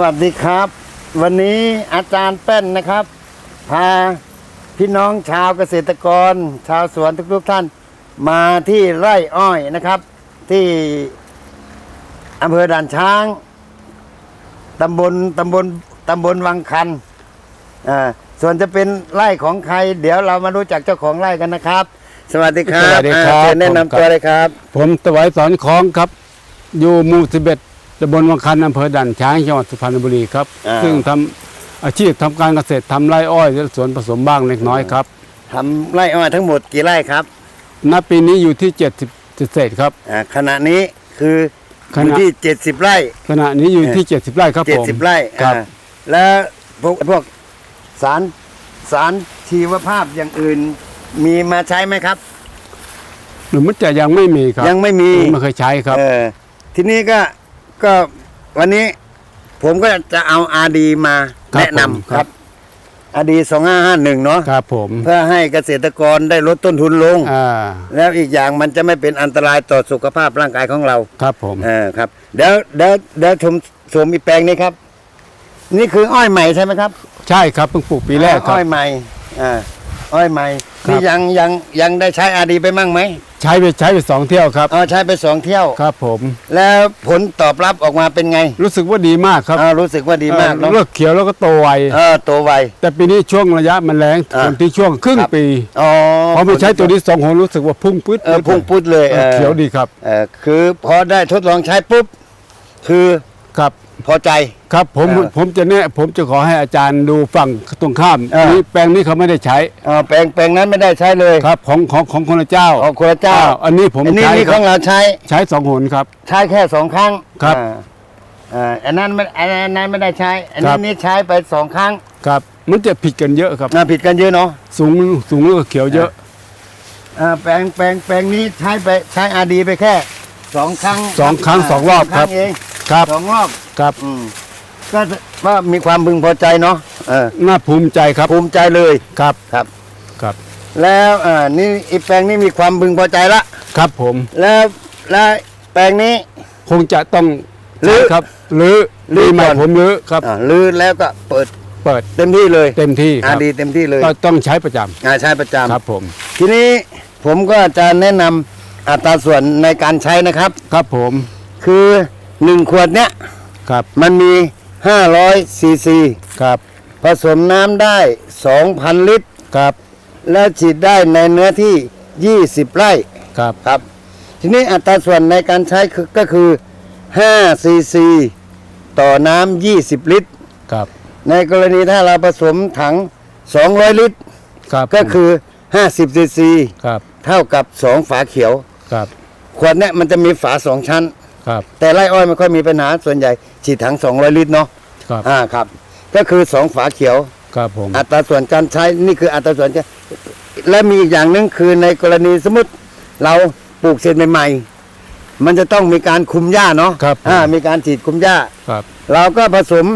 สวัสดีครับ วันนี้อาจารย์แป้นนะครับ พาพี่น้องชาวเกษตรกร ชาวสวนทุกๆท่าน มาที่ไร่อ้อยนะครับ ที่อำเภอด่านช้างตำบลตำบลตำบลวังคันอ่าส่วนจะเป็นไร่ของใคร เดี๋ยวเรามารู้จักเจ้าของไร่กันนะครับ สวัสดีครับสวัสดีครับ อ่าเชิญแนะผมครับนำตัวเลยครับ ผมตะไว้สอนของครับ อยู่หมู่สิบเอ็ด ตำบลวังคันอำเภอด่านช้างจังหวัดสุพรรณบุรีครับ อ่า ซึ่งทำอาชีพทำการเกษตรทำไร่อ้อยและสวนผสมบ้างเล็กน้อยครับ ทำไร่อ้อยทั้งหมดกี่ไร่ครับณปีนี้อยู่ที่เจ็ดสิบเศษครับ อ่าขณะนี้คือขอยู่ณะที่เจ็ดสิบไร่ ขณะนี้อยู่ที่เจ็ดสิบไร่ครับเจ็ดผมสิบไร่ครับ อ่าแล้วพวกพวกสารสารชีวภาพอย่างอื่นมีมาใช้ไหมครับ หรือมันจะยังไม่มีครับยังไม่มีผมไม่เคยใช้ครับ เออทีนี้ก็ ก็วันนี้ผมก็จะเอาอาดีมาครับแนะนำผมคครัรับ บอาดีสองห้าห้าหนึ่งเนาะครับผมเพื่อให้เกษตรกรได้ลดต้นทุนลง อ่าแล้วอีกอย่างมันจะไม่เป็นอันตรายต่อสุขภาพร่างกายของเราครับผมเออครับเดี๋ยวเดี๋ยวเดี๋ยวชมชมอีกแปลงนี้ครับ นี่คืออ้อยใหม่ใช่ไหมครับ ใช่ครับเพิ่งปลูกปีแรกครับ อ้อยใหม่อ่าอ้อยใหม่ครับ นี่ยังยังยังได้ใช้อาดีไปมั่งไหมใช้ไปใช้ไปสองเที่ยวครับอ๋อใช้ไปสองเที่ยว ครับผมแล้วผลตอบรับออกมาเป็นไงรู้สึกว่าดีมากครับอ่ารู้สึกว่าดีมากเอเนาะอเลือกเขียวแล้วก็โตไวเออโตวไว แต่ปีนี้ช่วงระยะมันแรงอ่าคนที่ช่วงครึ่งครับปีอ๋อพอไม่ใช้ตัวนี้สองคนรู้สึกว่าพุ่งปื๊ดเออพุ่งพุดเลยเอเอออเขียวดีครับเออคือพอได้ทดลองใช้ปุ๊บ คือครับ พอใจ ครับผมเออผมจะแนะผมจะขอให้อาจารย์ดูฝั่งตรงข้ามเออ นี้แปลงนี้เขาไม่ได้ใช้อ๋อแปลงแปลงนั้นไม่ได้ใช้เลยครับของของของคนละเจ้าของคนละเจ้าอ้วอันนี้ผมอันนี้ใช้นี่คขรัอบงเราใช้ใช้สองหนครับ ใช้แค่สองครั้งครับอ่าอ่าอันนั้นไม่อันนั้นไม่ได้ใช้ อันครันี้บ นี่ใช้ไปสองครั้งครับ มันจะผิดกันเยอะครับอ่าผิดกันเยอะเนาะสูงสูงแล้วก็เขียวเยอะ อ่าแปลงแปลงแปลงนี้ใช้ไปใช้อาดีไปแค่สองครั้งสองครั้งสองรอบครั้งเองครับ สองรอบ ครับอืมก็ว่ามีความพึงพอใจเนาะเออน่าภูมิใจครับภูมิใจเลยครับครับ ครับ แล้วอ่านี่อีกแปลงนี้มีความพึงพอใจละครับผม แล้วแล้วแปลงนี้ คงจะต้องรื้อ ใช้ครับหรือรื้รื้ออใหม่ก่อนผมรื้อครับ อ่าลื้อแล้วก็เปิดเปิดเต็มที่เลยเต็มที่คอารับดีเต็มที่เลยก็ต้องใช้ประจอ่าใช้ประจำำครับผม ทีนี้ผมก็จะแนะนำอัตราส่วนในการใช้นะครับ ครับผม คือ1ขวดเนี้ย ครับมันมี 500ซีซีครับผสมน้ำได้ 2,000 ลิตรครับ และฉีดได้ในเนื้อที่ 20 ไร่ครับครับ ทีนี้อัตราส่วนในการใช้คือก็คือ5ซีซีต่อน้ำ 20 ลิตรครับ ในกรณีถ้าเราผสมถัง 200 ลิตรครับก็คือ 50ซีซีครับเท่ากับ 2 ฝาเขียวครับขวดเนี่ยมันจะมีฝาสองชั้น ครับ แต่ไร่อ้อยไม่ค่อยมีปัญหาส่วนใหญ่ฉีดถัง 200 ลิตรเนาะครับอ่าครับ ก็คือ2ฝาเขียว ครับผม อัตราส่วนการใช้นี่คืออัตราส่วนจะและมีอีกอย่างหนึงคือในกรณีสมมติเราปลูกเสร็จใหม่ๆ มันจะต้องมีการคุมหญ้าเนาะครับผมอ่ามีการฉีดคุมหญ้าครับ เราก็ผสม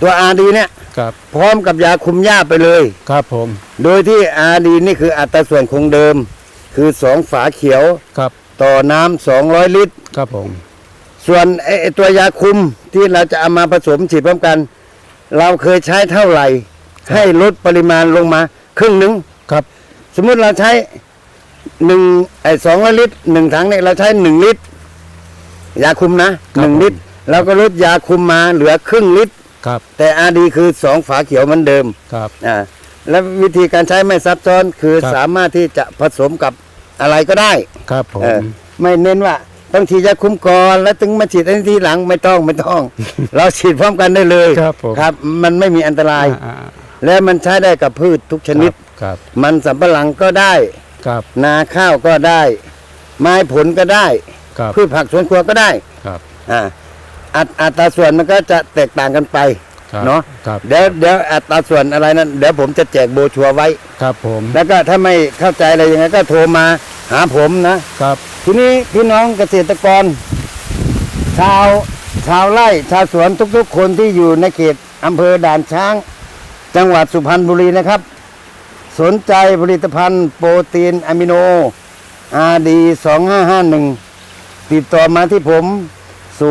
ตัวอาดีเนี่ย ครับพร้อมกับยาคุมหญ้าไปเลย ครับผม โดยที่อาดีนี่คืออัตราส่วนคงเดิม คือ2ฝาเขียว ครับ ต่อน้ำ200ลิตร ครับผม ส่วนไอ้ไอ้ตัวยาคุมที่เราจะเอามาผสมฉีดพร้อมกัน เราเคยใช้เท่าไหร่ ให้ลดปริมาณลงมา ครึ่งหนึ่งครับ สมมุติเราใช้หนึ่งไอ้สองลิตรหนึ่งถังเนี่ยเราใช้หนึ่งลิตร ยาคุมนะหนึ่งลิตรเราก็ลดยาคุมมาเหลือครึ่งลิตร ครับ แต่อาดีคือสองฝาเขียวเหมือนเดิมครับ อ่าและวิธีการใช้ไม่ซับซ้อนคือครับ สามารถที่จะผสมกับ อะไรก็ได้ครับผม เออไม่เน้นว่าต้องฉีดยาคุมก่อนแล้วถึงมาฉีดอันนี้ทีหลังไม่ต้องไม่ต้อง เราฉีดพร้อมกันได้เลยครับผม ครับ มันไม่มีอันตราย อ่าและมันใช้ได้กับพืชทุกชนิด ครับมันสำปะหลังก็ได้ ครับนาข้าวก็ได้ ไม้ผลก็ได้ ครับพืชผักสวนครัวก็ได้ครับอ่าอัตอัตราส่วนมันก็จะแตกต่างกันไปครับ เนาะครับเดี๋ยวเดี๋ยวอัตราส่วนอะไรนั้นเดี๋ยวผมจะแจกโบรชัวร์ไว้ ครับผมแล้วก็ถ้าไม่เข้าใจอะไรยังไงก็โทรมาหาผมนะ ครับทีนี้พี่น้องเกษตรกร ชาวชาวไร่ชาวสวนทุกๆ คนที่อยู่ในเขตอำเภอด่านช้าง จังหวัดสุพรรณบุรีนะครับ สนใจผลิตภัณฑ์โปรตีนอะมิโนอาดี2551ติดต่อมาที่ผม 085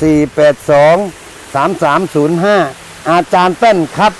482 3305 อาจารย์เต้นครับ